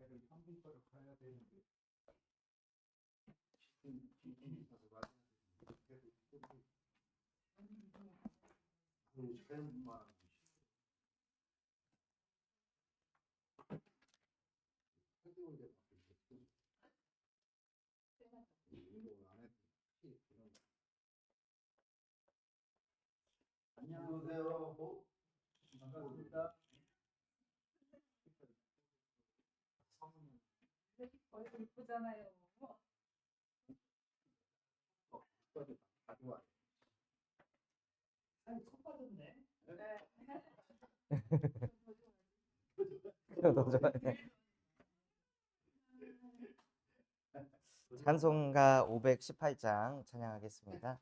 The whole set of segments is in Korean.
배를 한분가로 가야 되는데 되는데 그 잘못만 안녕하세요. 어? 반갑습니다. 아니 컵 받았네. 네. 더 좋아요. 찬송가 518장 찬양하겠습니다.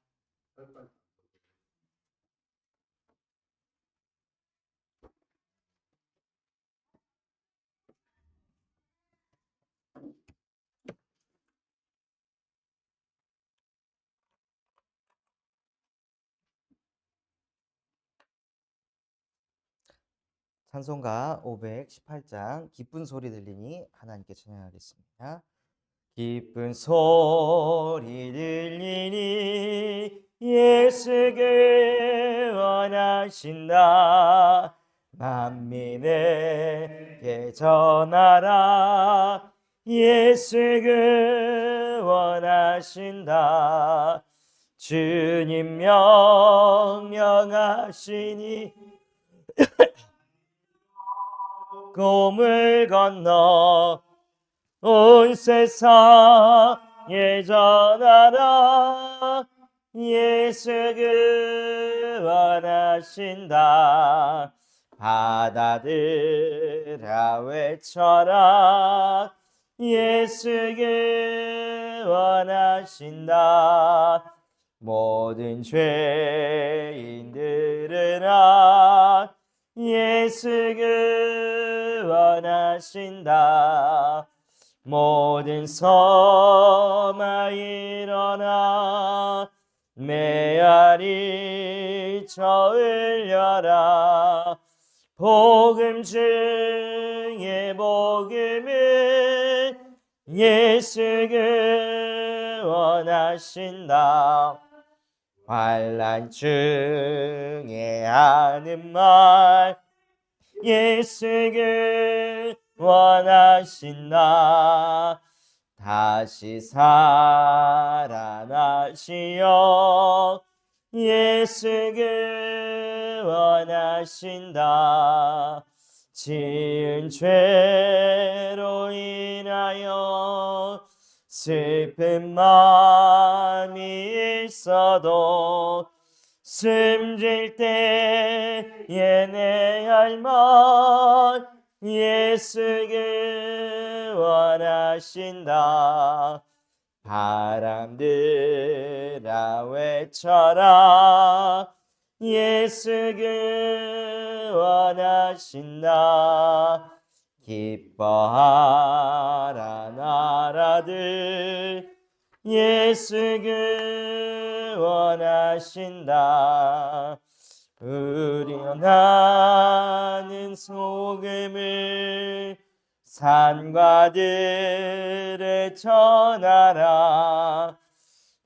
찬송가 518장 기쁜 소리 들리니 하나님께 찬양하겠습니다. 기쁜 소리 들리니 예수께 원하신다. 만민에게 전하라. 예수께 원하신다. 주님 명령하시니 꿈을 건너 온 세상에 전하라. 예수 그 원하신다. 바다들아 외쳐라. 예수 그 원하신다. 모든 죄인들은 예수 그 원하신다. 모든 섬아 일어나 메아리 저을려라. 복음 중에 복음은 예수 그 원하신다. 환란 중에 하는 말 예수 그 원하신다 다시 살아나시어 예수 그 원하신다. 지은 죄로 인하여 슬픈 마음이 있어도 숨질 때에 내 할망 예수 그 원하신다. 바람들아 외쳐라 예수 그 원하신다. 기뻐하라 나라들 예수 그 원하신다. 우리는 나는 소금을 산과 들에 전하라.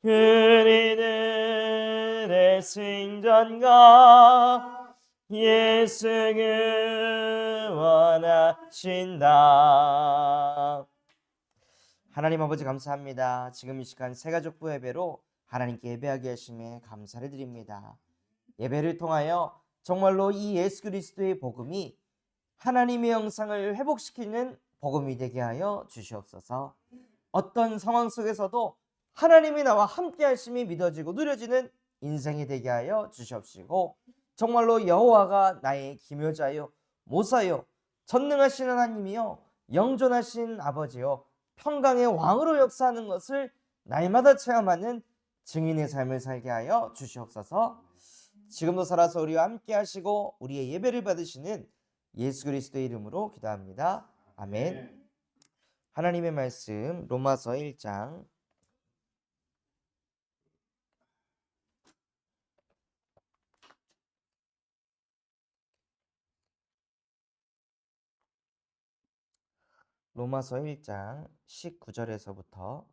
우리들의 승전가 예수 그 원하신다. 하나님 아버지 감사합니다. 지금 이 시간 새 가족부 예배로 하나님께 예배하게 하심에 감사를 드립니다. 예배를 통하여 정말로 이 예수 그리스도의 복음이 하나님의 영상을 회복시키는 복음이 되게 하여 주시옵소서. 어떤 상황 속에서도 하나님이 나와 함께 하심이 믿어지고 누려지는 인생이 되게 하여 주시옵시고 정말로 여호와가 나의 기묘자요 모사요 전능하신 하나님이요 영존하신 아버지요 평강의 왕으로 역사하는 것을 날마다 체험하는 증인의 삶을 살게 하여 주시옵소서. 지금도 살아서 우리와 함께 하시고 우리의 예배를 받으시는 예수 그리스도의 이름으로 기도합니다. 아멘. 하나님의 말씀 로마서 1장 로마서 1장 19절에서부터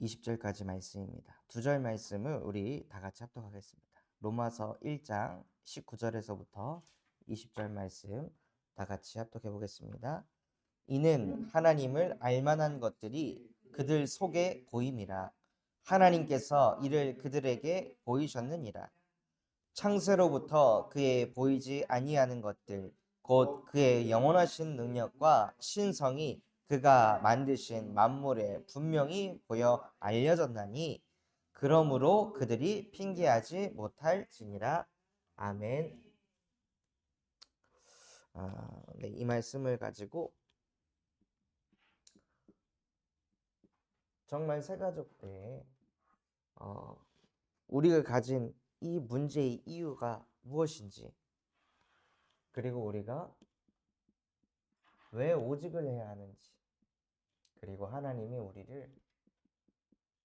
(20절까지) 말씀입니다. 두 절 말씀을 우리 다 같이 합독하겠습니다. 로마서 1장 19절에서부터 20절 말씀 다 같이 합독해 보겠습니다. 이는 하나님을 알만한 것들이 그들 속에 보임이라 하나님께서 이를 그들에게 보이셨느니라 창세로부터 그의 보이지 아니하는 것들 곧 그의 영원하신 능력과 신성이 그가 만드신 만물에 분명히 보여 알려졌나니 그러므로 그들이 핑계하지 못할지니라 아멘. 아, 네, 이 말씀을 가지고 정말 새가족 때 어, 우리가 가진 이 문제의 이유가 무엇인지 그리고 우리가 왜 오직을 해야 하는지 그리고 하나님이 우리를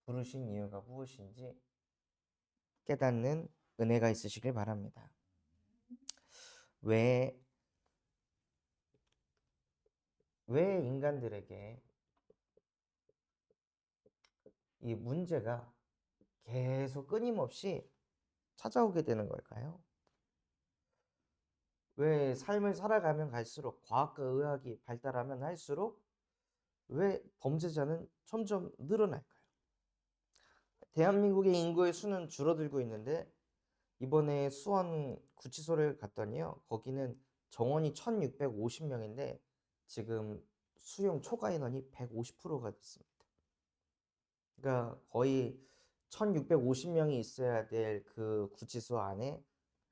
부르신 이유가 무엇인지 깨닫는 은혜가 있으시길 바랍니다. 왜, 왜 인간들에게 이 문제가 계속 끊임없이 찾아오게 되는 걸까요? 왜 삶을 살아가면 갈수록 과학과 의학이 발달하면 할수록 왜 범죄자는 점점 늘어날까요? 대한민국의 인구의 수는 줄어들고 있는데 이번에 수원 구치소를 갔더니요. 거기는 정원이 1650명인데 지금 수용 초과 인원이 150%가 됐습니다. 그러니까 거의 1650명이 있어야 될 그 구치소 안에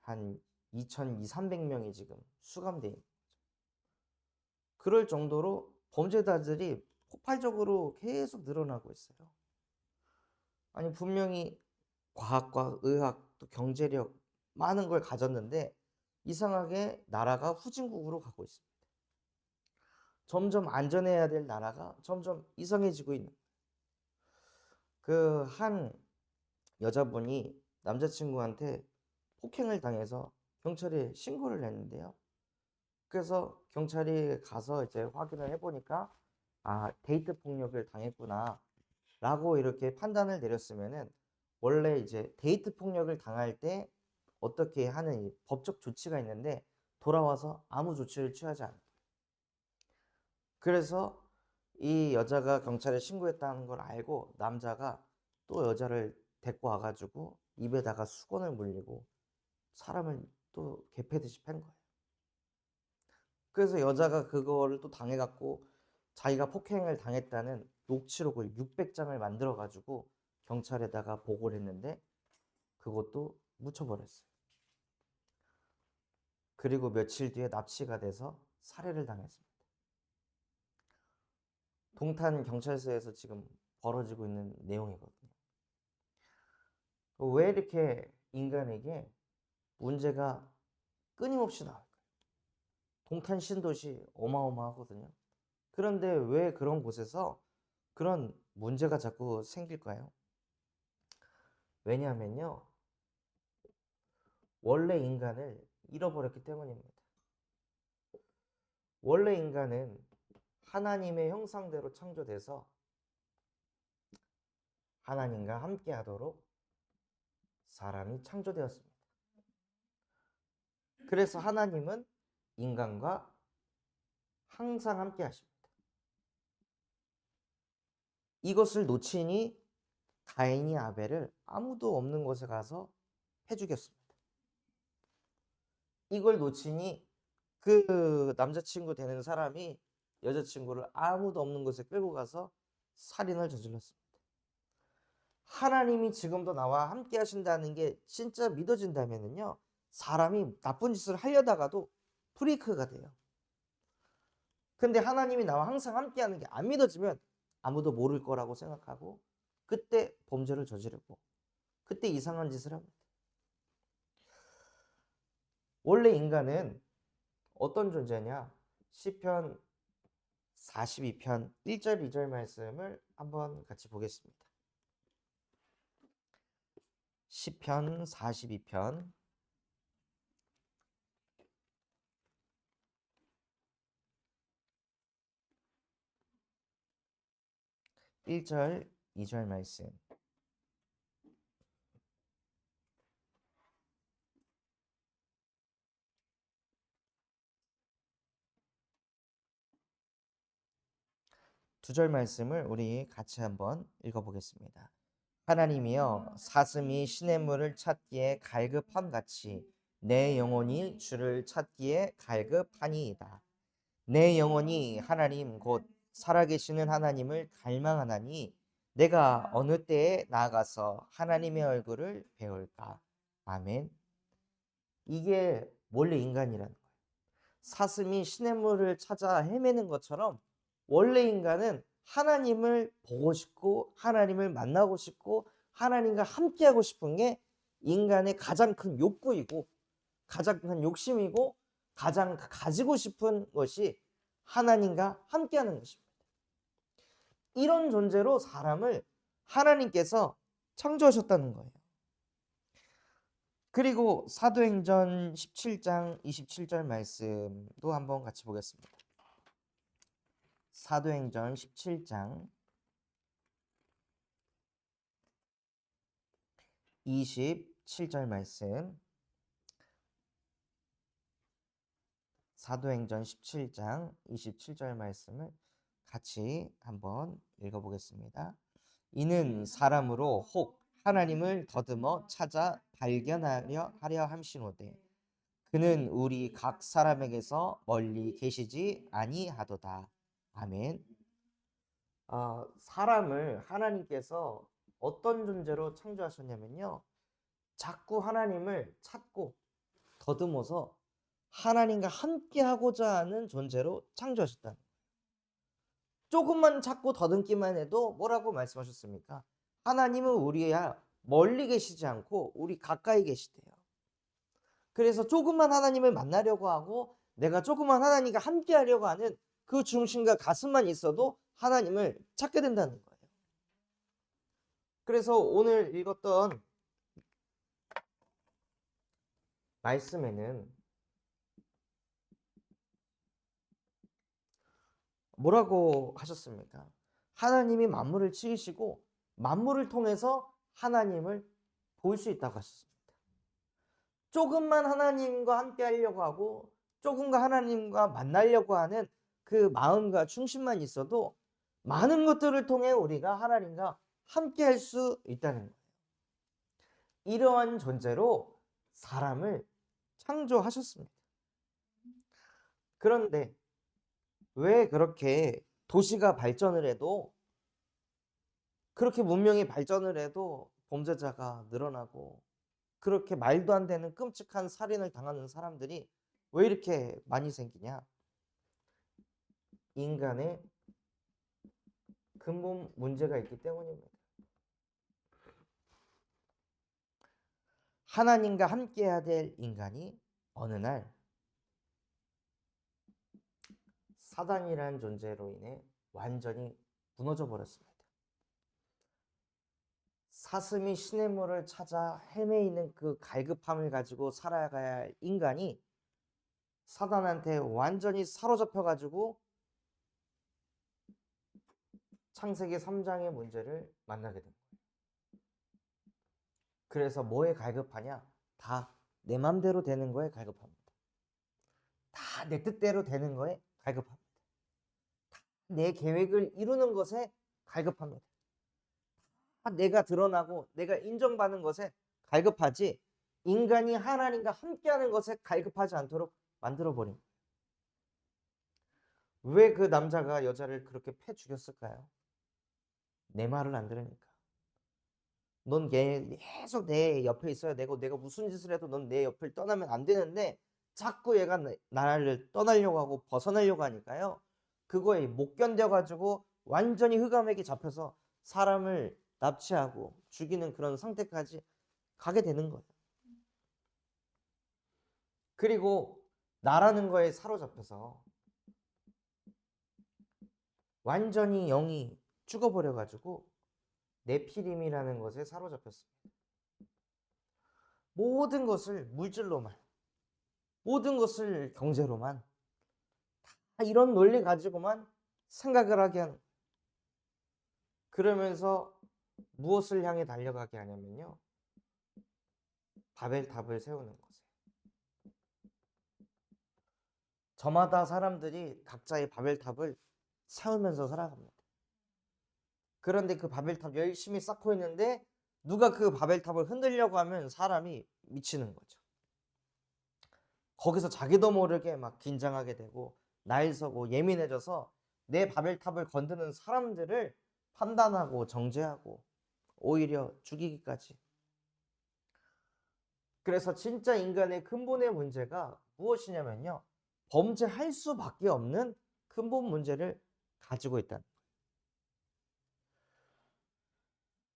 한 2200~300명이 지금 수감돼 있는 거죠. 그럴 정도로 범죄자들이 폭발적으로 계속 늘어나고 있어요. 아니 분명히 과학과 의학 또 경제력 많은 걸 가졌는데 이상하게 나라가 후진국으로 가고 있습니다. 점점 안전해야 될 나라가 점점 이상해지고 있는 그 한 여자분이 남자친구한테 폭행을 당해서 경찰에 신고를 했는데요. 그래서 경찰이 가서 이제 확인을 해보니까 아 데이트 폭력을 당했구나 라고 이렇게 판단을 내렸으면은 원래 이제 데이트 폭력을 당할 때 어떻게 하는 이 법적 조치가 있는데 돌아와서 아무 조치를 취하지 않아요. 그래서 이 여자가 경찰에 신고했다는 걸 알고 남자가 또 여자를 데리고 와가지고 입에다가 수건을 물리고 사람을 또 개패듯이 팬 거예요. 그래서 여자가 그거를 또 당해갖고 자기가 폭행을 당했다는 녹취록을 600장을 만들어가지고 경찰에다가 보고를 했는데 그것도 묻혀버렸어요. 그리고 며칠 뒤에 납치가 돼서 살해를 당했습니다. 동탄 경찰서에서 지금 벌어지고 있는 내용이거든요. 왜 이렇게 인간에게 문제가 끊임없이 나올까요? 동탄 신도시 어마어마하거든요. 그런데 왜 그런 곳에서 그런 문제가 자꾸 생길까요? 왜냐하면요. 원래 인간을 잃어버렸기 때문입니다. 원래 인간은 하나님의 형상대로 창조돼서 하나님과 함께 하도록 사람이 창조되었습니다. 그래서 하나님은 인간과 항상 함께 하십니다. 이것을 놓치니 가인이 아벨을 아무도 없는 곳에 가서 해 죽였습니다. 이걸 놓치니 그 남자친구 되는 사람이 여자친구를 아무도 없는 곳에 끌고 가서 살인을 저질렀습니다. 하나님이 지금도 나와 함께 하신다는 게 진짜 믿어진다면요. 사람이 나쁜 짓을 하려다가도 프리크가 돼요. 근데 하나님이 나와 항상 함께하는 게 안 믿어지면 아무도 모를 거라고 생각하고 그때 범죄를 저지르고 그때 이상한 짓을 합니다. 원래 인간은 어떤 존재냐? 시편 42편 1절 2절 말씀을 한번 같이 보겠습니다. 시편 42편 1절, 2절 말씀. 두 절 말씀을 우리 같이 한번 읽어보겠습니다. 하나님이여 사슴이 시냇 물을 찾기에 갈급함 같이 내 영혼이 주를 찾기에 갈급하니이다. 내 영혼이 하나님 곧 살아계시는 하나님을 갈망하나니 내가 어느 때에 나아가서 하나님의 얼굴을 배울까? 아멘. 이게 원래 인간이라는 거예요. 사슴이 시냇물을 찾아 헤매는 것처럼 원래 인간은 하나님을 보고 싶고 하나님을 만나고 싶고 하나님과 함께하고 싶은 게 인간의 가장 큰 욕구이고 가장 큰 욕심이고 가장 가지고 싶은 것이 하나님과 함께하는 것입니다. 이런 존재로 사람을 하나님께서 창조하셨다는 거예요. 그리고 사도행전 17장 27절 말씀도 한번 같이 보겠습니다. 사도행전 17장 27절 말씀 사도행전 17장 27절 말씀을 같이 한번 읽어보겠습니다. 이는 사람으로 혹 하나님을 더듬어 찾아 발견하려 하려 함시노되 그는 우리 각 사람에게서 멀리 계시지 아니하도다. 아멘. 아, 사람을 하나님께서 어떤 존재로 창조하셨냐면요. 자꾸 하나님을 찾고 더듬어서 하나님과 함께 하고자 하는 존재로 창조하셨다는 거예요. 조금만 찾고 더듬기만 해도 뭐라고 말씀하셨습니까? 하나님은 우리야 멀리 계시지 않고 우리 가까이 계시대요. 그래서 조금만 하나님을 만나려고 하고 내가 조금만 하나님과 함께 하려고 하는 그 중심과 가슴만 있어도 하나님을 찾게 된다는 거예요. 그래서 오늘 읽었던 말씀에는 뭐라고 하셨습니까? 하나님이 만물을 치시고 만물을 통해서 하나님을 볼 수 있다고 하셨습니다. 조금만 하나님과 함께 하려고 하고 조금과 하나님과 만나려고 하는 그 마음과 중심만 있어도 많은 것들을 통해 우리가 하나님과 함께 할 수 있다는 거예요. 이러한 존재로 사람을 창조하셨습니다. 그런데 왜 그렇게 도시가 발전을 해도 그렇게 문명이 발전을 해도 범죄자가 늘어나고 그렇게 말도 안 되는 끔찍한 살인을 당하는 사람들이 왜 이렇게 많이 생기냐? 인간의 근본 문제가 있기 때문입니다. 하나님과 함께해야 될 인간이 어느 날 사단이라는 존재로 인해 완전히 무너져 버렸습니다. 사슴이 시냇물을 찾아 헤매이는 그 갈급함을 가지고 살아가야 할 인간이 사단한테 완전히 사로잡혀 가지고 창세기 3장의 문제를 만나게 된 거예요. 그래서 뭐에 갈급하냐? 다 내 맘대로 되는 거에 갈급합니다. 다 내 뜻대로 되는 거에 갈급합니다. 다내 계획을 이루는 것에 갈급합니다. 다 내가 드러나고 내가 인정받는 것에 갈급하지 인간이 하나님과 함께하는 것에 갈급하지 않도록 만들어 거예요. 왜그 남자가 여자를 그렇게 패 죽였을까요? 내 말을 안 들으니까. 넌 계속 내 옆에 있어야 되고 내가 무슨 짓을 해도 넌 내 옆을 떠나면 안 되는데 자꾸 얘가 나- 나를 떠나려고 하고 벗어나려고 하니까요. 그거에 못 견뎌가지고 완전히 흑암에게 잡혀서 사람을 납치하고 죽이는 그런 상태까지 가게 되는 거예요. 그리고 나라는 거에 사로잡혀서 완전히 영이 죽어버려가지고 네피림이라는 것에 사로잡혔습니다. 모든 것을 물질로만, 모든 것을 경제로만, 다 이런 논리 가지고만 생각을 하게 하는. 그러면서 무엇을 향해 달려가게 하냐면요. 바벨탑을 세우는 거예요. 저마다 사람들이 각자의 바벨탑을 세우면서 살아갑니다. 그런데 그 바벨 탑 열심히 쌓고 있는데 누가 그 바벨 탑을 흔들려고 하면 사람이 미치는 거죠. 거기서 자기도 모르게 막 긴장하게 되고 날 서고 예민해져서 내 바벨탑을 건드는 사람들을 판단하고 정죄하고 오히려 죽이기까지. 그래서 진짜 인간의 근본의 문제가 무엇이냐면요. 범죄할 수밖에 없는 근본 문제를 가지고 있다는.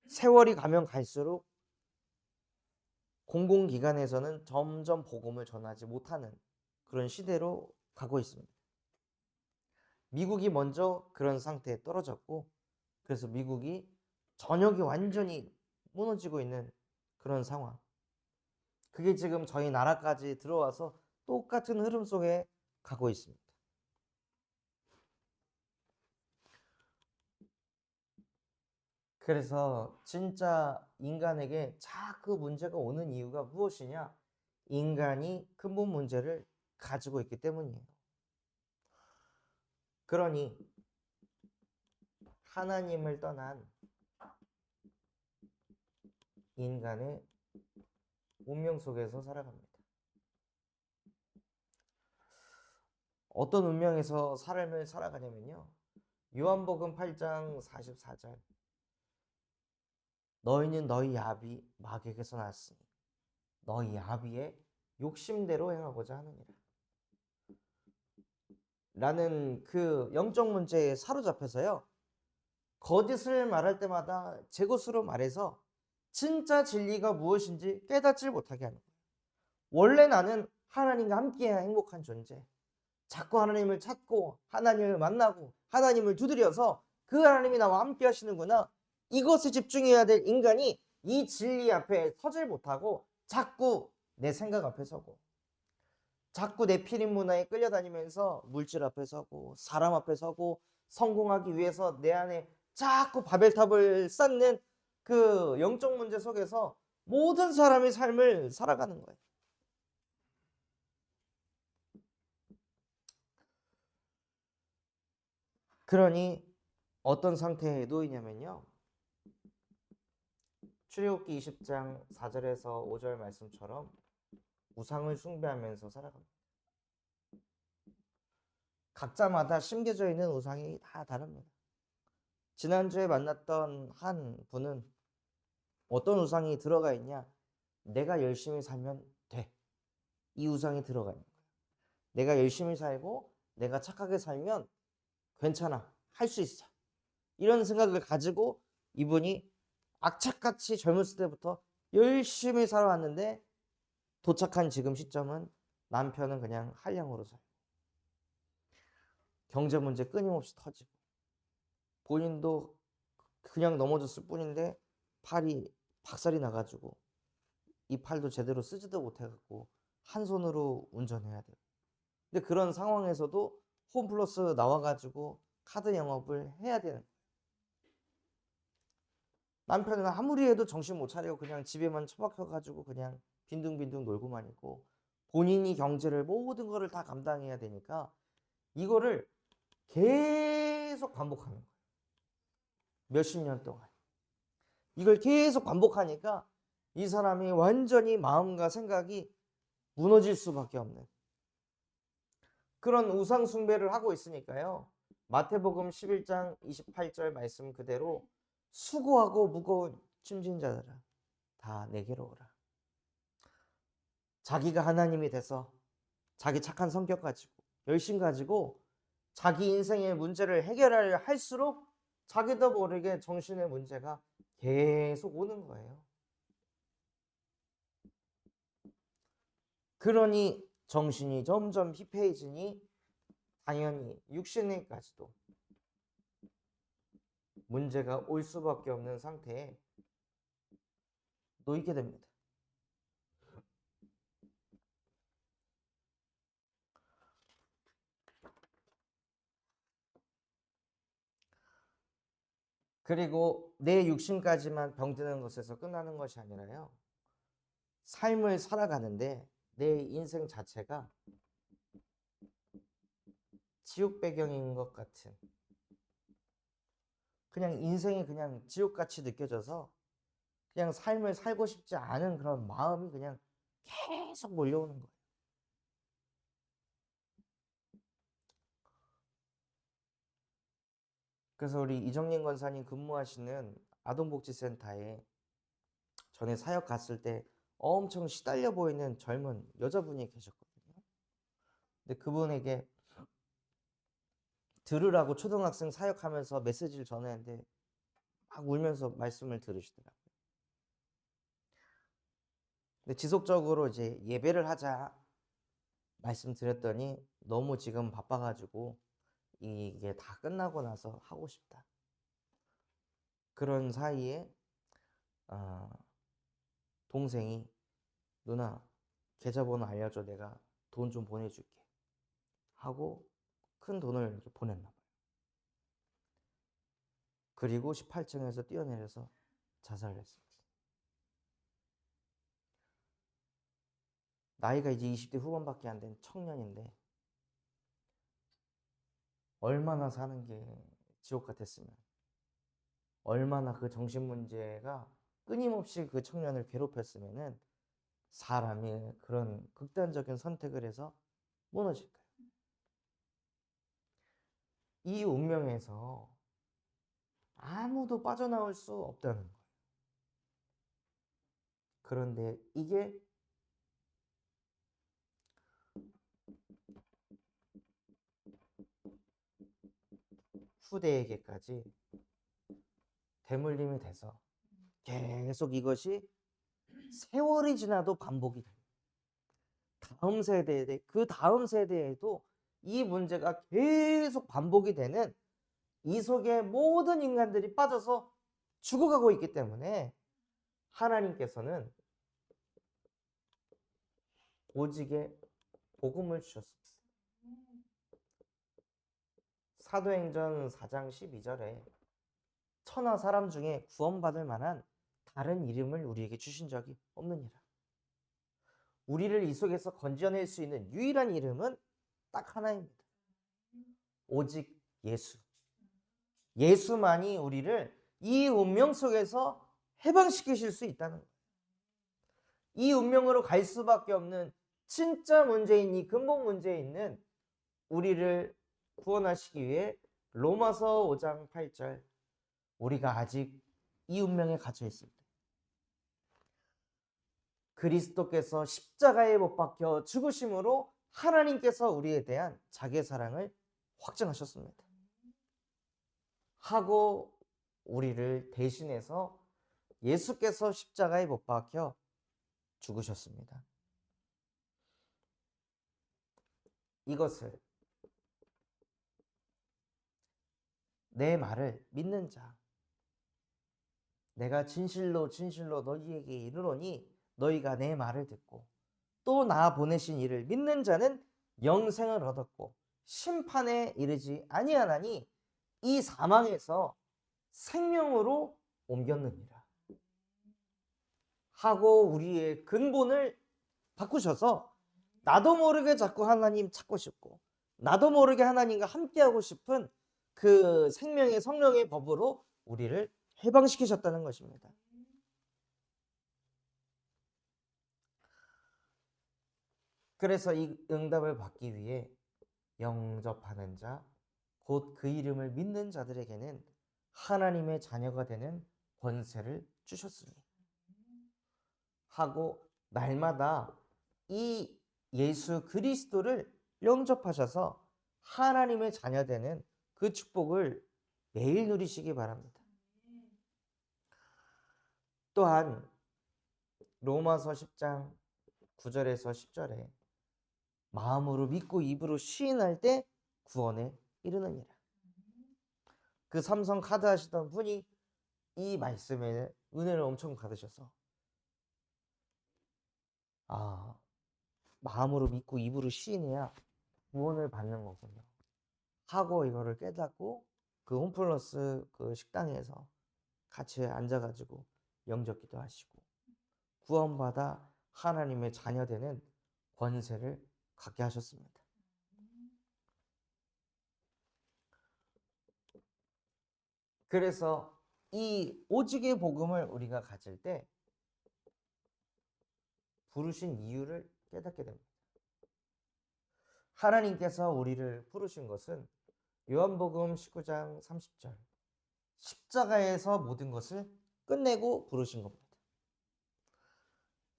세월이 가면 갈수록 공공기관에서는 점점 복음을 전하지 못하는 그런 시대로 가고 있습니다. 미국이 먼저 그런 상태에 떨어졌고, 그래서 미국이 전역이 완전히 무너지고 있는 그런 상황. 그게 지금 저희 나라까지 들어와서 똑같은 흐름 속에 가고 있습니다. 그래서 진짜 인간에게 자꾸 문제가 오는 이유가 무엇이냐? 인간이 근본 문제를 가지고 있기 때문이에요. 그러니 하나님을 떠난 인간의 운명 속에서 살아갑니다. 어떤 운명에서 삶을 살아가냐면요. 요한복음 8장 44절. 너희는 너희 아비 마귀에게서 났으니 너희 아비의 욕심대로 행하고자 하느니라. 라는 그 영적 문제에 사로잡혀서요. 거짓을 말할 때마다 제 것으로 말해서 진짜 진리가 무엇인지 깨닫질 못하게 하는 거예요. 원래 나는 하나님과 함께해야 행복한 존재. 자꾸 하나님을 찾고 하나님을 만나고 하나님을 두드려서 그 하나님이 나와 함께 하시는구나. 이것에 집중해야 될 인간이 이 진리 앞에 서질 못하고 자꾸 내 생각 앞에 서고 자꾸 내 필인 문화에 끌려다니면서 물질 앞에 서고 사람 앞에 서고 성공하기 위해서 내 안에 자꾸 바벨탑을 쌓는 그 영적 문제 속에서 모든 사람의 삶을 살아가는 거예요. 그러니 어떤 상태에 놓이냐면요. 출애굽기 20장 4절에서 5절 말씀처럼 우상을 숭배하면서 살아갑니다. 각자마다 심겨져 있는 우상이 다 다릅니다. 지난주에 만났던 한 분은 어떤 우상이 들어가 있냐? 내가 열심히 살면 돼. 이 우상이 들어가 있는 거예요. 내가 열심히 살고 내가 착하게 살면 괜찮아. 할 수 있어. 이런 생각을 가지고 이분이 악착같이 젊었을 때부터 열심히 살아왔는데 도착한 지금 시점은 남편은 그냥 한량으로 살고 경제 문제 끊임없이 터지고 본인도 그냥 넘어졌을 뿐인데 팔이 박살이 나가지고 이 팔도 제대로 쓰지도 못해갖고 한 손으로 운전해야 돼요. 근데 그런 상황에서도 홈플러스 나와가지고 카드 영업을 해야 되는 거예요. 남편은 아무리 해도 정신 못 차리고 그냥 집에만 처박혀가지고 그냥 빈둥빈둥 놀고만 있고 본인이 경제를 모든 거를 다 감당해야 되니까 이거를 계속 반복하는 거예요. 몇십 년 동안. 이걸 계속 반복하니까 이 사람이 완전히 마음과 생각이 무너질 수밖에 없는 그런 우상 숭배를 하고 있으니까요. 마태복음 11장 28절 말씀 그대로 수고하고 무거운 짐진 자들아 다 내게로 오라. 자기가 하나님이 돼서 자기 착한 성격 가지고 열심 가지고 자기 인생의 문제를 해결하려 할수록 자기도 모르게 정신의 문제가 계속 오는 거예요. 그러니 정신이 점점 피폐해지니 당연히 육신에까지도 문제가 올 수밖에 없는 상태에 놓이게 됩니다. 그리고 내 육신까지만 병드는 것에서 끝나는 것이 아니라요. 삶을 살아가는데 내 인생 자체가 지옥 배경인 것 같은 그냥 인생이 그냥 지옥같이 느껴져서 그냥 삶을 살고 싶지 않은 그런 마음이 그냥 계속 몰려오는 거예요. 그래서 우리 이정린 권사님 근무하시는 아동복지센터에 전에 사역 갔을 때 엄청 시달려 보이는 젊은 여자분이 계셨거든요. 근데 그분에게 들으라고 초등학생 사역하면서 메시지를 전했는데 막 울면서 말씀을 들으시더라고요. 근데 지속적으로 이제 예배를 하자 말씀드렸더니 너무 지금 바빠가지고 이게 다 끝나고 나서 하고 싶다. 그런 사이에 아, 동생이 누나 계좌번호 알려줘 내가 돈 좀 보내줄게 하고 큰 돈을 이렇게 보냈나 봐요. 그리고 18층에서 뛰어내려서 자살을 했습니다. 나이가 이제 20대 후반밖에 안 된 청년인데 얼마나 사는 게 지옥 같았으면 얼마나 그 정신 문제가 끊임없이 그 청년을 괴롭혔으면은 사람이 그런 극단적인 선택을 해서 무너질까요? 이 운명에서 아무도 빠져나올 수 없다는 거예요. 그런데 이게 후대에게까지 대물림이 돼서 계속 이것이 세월이 지나도 반복이 돼요. 다음 세대에 그 다음 세대에도 이 문제가 계속 반복이 되는 이 속에 모든 인간들이 빠져서 죽어가고 있기 때문에 하나님께서는 오직에 복음을 주셨습니다. 사도행전 4장 12절에 천하 사람 중에 구원받을 만한 다른 이름을 우리에게 주신 적이 없느니라. 우리를 이 속에서 건져낼 수 있는 유일한 이름은 딱 하나입니다. 오직 예수. 예수만이 우리를 이 운명 속에서 해방시키실 수 있다는 거예요. 이 운명으로 갈 수밖에 없는 진짜 문제인 이 근본 문제에 있는 우리를 구원하시기 위해 로마서 5장 8절 우리가 아직 이 운명에 갇혀 있을 때 그리스도께서 십자가에 못 박혀 죽으심으로 하나님께서 우리에 대한 자기의 사랑을 확증하셨습니다. 하고 우리를 대신해서 예수께서 십자가에 못 박혀 죽으셨습니다. 이것을 내 말을 믿는 자, 내가 진실로 진실로 너희에게 이르노니 너희가 내 말을 듣고 또 나 보내신 이를 믿는 자는 영생을 얻었고 심판에 이르지 아니하나니 이 사망에서 생명으로 옮겼느니라. 하고 우리의 근본을 바꾸셔서 나도 모르게 자꾸 하나님 찾고 싶고 나도 모르게 하나님과 함께하고 싶은 그 생명의 성령의 법으로 우리를 해방시키셨다는 것입니다. 그래서 이 응답을 받기 위해 영접하는 자, 곧 그 이름을 믿는 자들에게는 하나님의 자녀가 되는 권세를 주셨으니 하고 날마다 이 예수 그리스도를 영접하셔서 하나님의 자녀 되는 그 축복을 매일 누리시기 바랍니다. 또한 로마서 10장 9절에서 10절에 마음으로 믿고 입으로 시인할 때 구원에 이르느니라. 그 삼성 카드 하시던 분이 이 말씀에 은혜를 엄청 받으셔서 아 마음으로 믿고 입으로 시인해야 구원을 받는 거군요. 하고 이거를 깨닫고 그 홈플러스 그 식당에서 같이 앉아가지고 영접기도 하시고 구원받아 하나님의 자녀 되는 권세를 갖게 하셨습니다. 그래서 이 오직의 복음을 우리가 가질 때 부르신 이유를 깨닫게 됩니다. 하나님께서 우리를 부르신 것은 요한복음 19장 30절 십자가에서 모든 것을 끝내고 부르신 겁니다.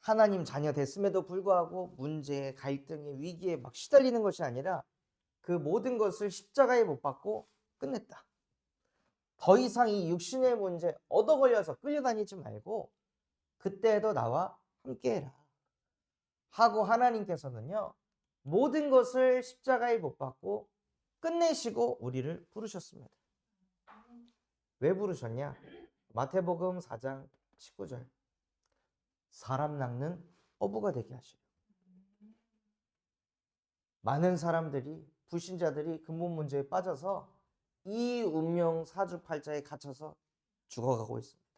하나님 자녀 됐음에도 불구하고 문제에 갈등에 위기에 막 시달리는 것이 아니라 그 모든 것을 십자가에 못 박고 끝냈다. 더 이상 이 육신의 문제 얻어 걸려서 끌려다니지 말고 그때도 나와 함께해라. 하고 하나님께서는요 모든 것을 십자가에 못 박고 끝내시고 우리를 부르셨습니다. 왜 부르셨냐? 마태복음 4장 19절. 사람 낚는 어부가 되게 하시려. 많은 사람들이 불신자들이 근본 문제에 빠져서 이 운명 사주팔자에 갇혀서 죽어가고 있습니다.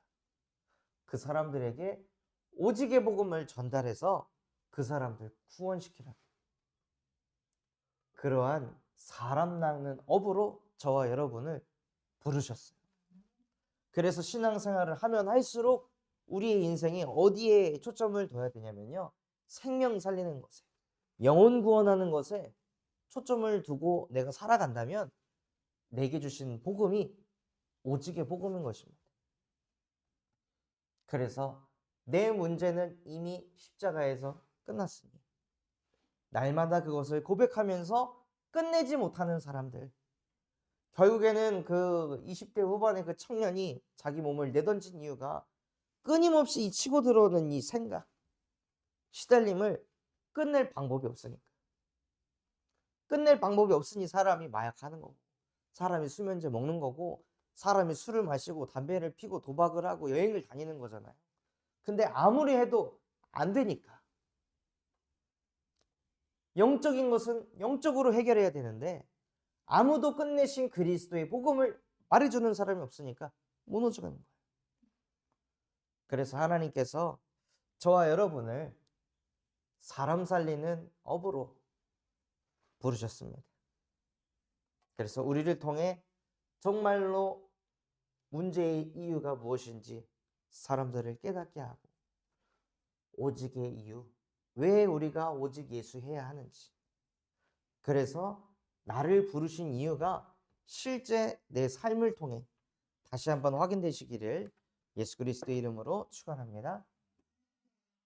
그 사람들에게 오직의 복음을 전달해서 그 사람들 구원시키라. 그러한 사람 낚는 업으로 저와 여러분을 부르셨어요. 그래서 신앙생활을 하면 할수록 우리의 인생이 어디에 초점을 둬야 되냐면요. 생명 살리는 것에, 영혼 구원하는 것에 초점을 두고 내가 살아간다면 내게 주신 복음이 오직의 복음인 것입니다. 그래서 내 문제는 이미 십자가에서 끝났으니 날마다 그것을 고백하면서 끝내지 못하는 사람들. 결국에는 그 20대 후반의 그 청년이 자기 몸을 내던진 이유가 끊임없이 이 치고 들어오는 이 생각, 시달림을 끝낼 방법이 없으니까. 끝낼 방법이 없으니 사람이 마약하는 거고, 사람이 수면제 먹는 거고, 사람이 술을 마시고 담배를 피고 도박을 하고 여행을 다니는 거잖아요. 근데 아무리 해도 안 되니까. 영적인 것은 영적으로 해결해야 되는데 아무도 끝내신 그리스도의 복음을 말해주는 사람이 없으니까 무너져가는 거예요. 그래서 하나님께서 저와 여러분을 사람 살리는 업으로 부르셨습니다. 그래서 우리를 통해 정말로 문제의 이유가 무엇인지 사람들을 깨닫게 하고 오직의 이유, 왜 우리가 오직 예수 해야 하는지. 그래서 나를 부르신 이유가 실제 내 삶을 통해 다시 한번 확인되시기를 예수 그리스도의 이름으로 축원합니다.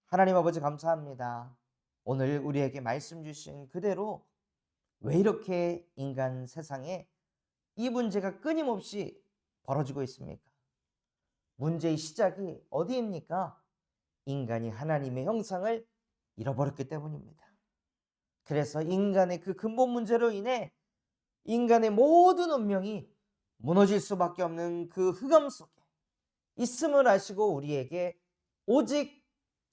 하나님 아버지 감사합니다. 오늘 우리에게 말씀 주신 그대로 왜 이렇게 인간 세상에 이 문제가 끊임없이 벌어지고 있습니까? 문제의 시작이 어디입니까? 인간이 하나님의 형상을 잃어버렸기 때문입니다. 그래서 인간의 그 근본 문제로 인해 인간의 모든 운명이 무너질 수밖에 없는 그 흑암 속에 있음을 아시고 우리에게 오직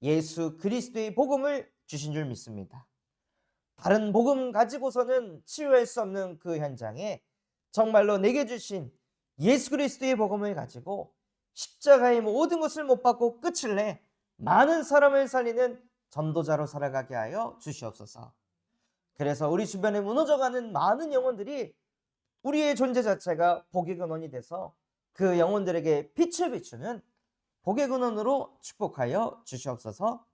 예수 그리스도의 복음을 주신 줄 믿습니다. 다른 복음 가지고서는 치유할 수 없는 그 현장에 정말로 내게 주신 예수 그리스도의 복음을 가지고 십자가의 모든 것을 못 받고 끝을 내 많은 사람을 살리는 전도자로 살아가게 하여 주시옵소서. 그래서 우리 주변에 무너져가는 많은 영혼들이 우리의 존재 자체가 복의 근원이 돼서 그 영혼들에게 빛을 비추는 복의 근원으로 축복하여 주시옵소서.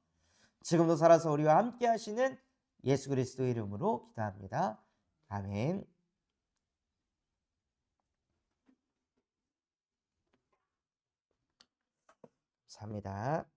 지금도 살아서 우리와 함께 하시는 예수 그리스도 이름으로 기도합니다. 아멘. 감사합니다.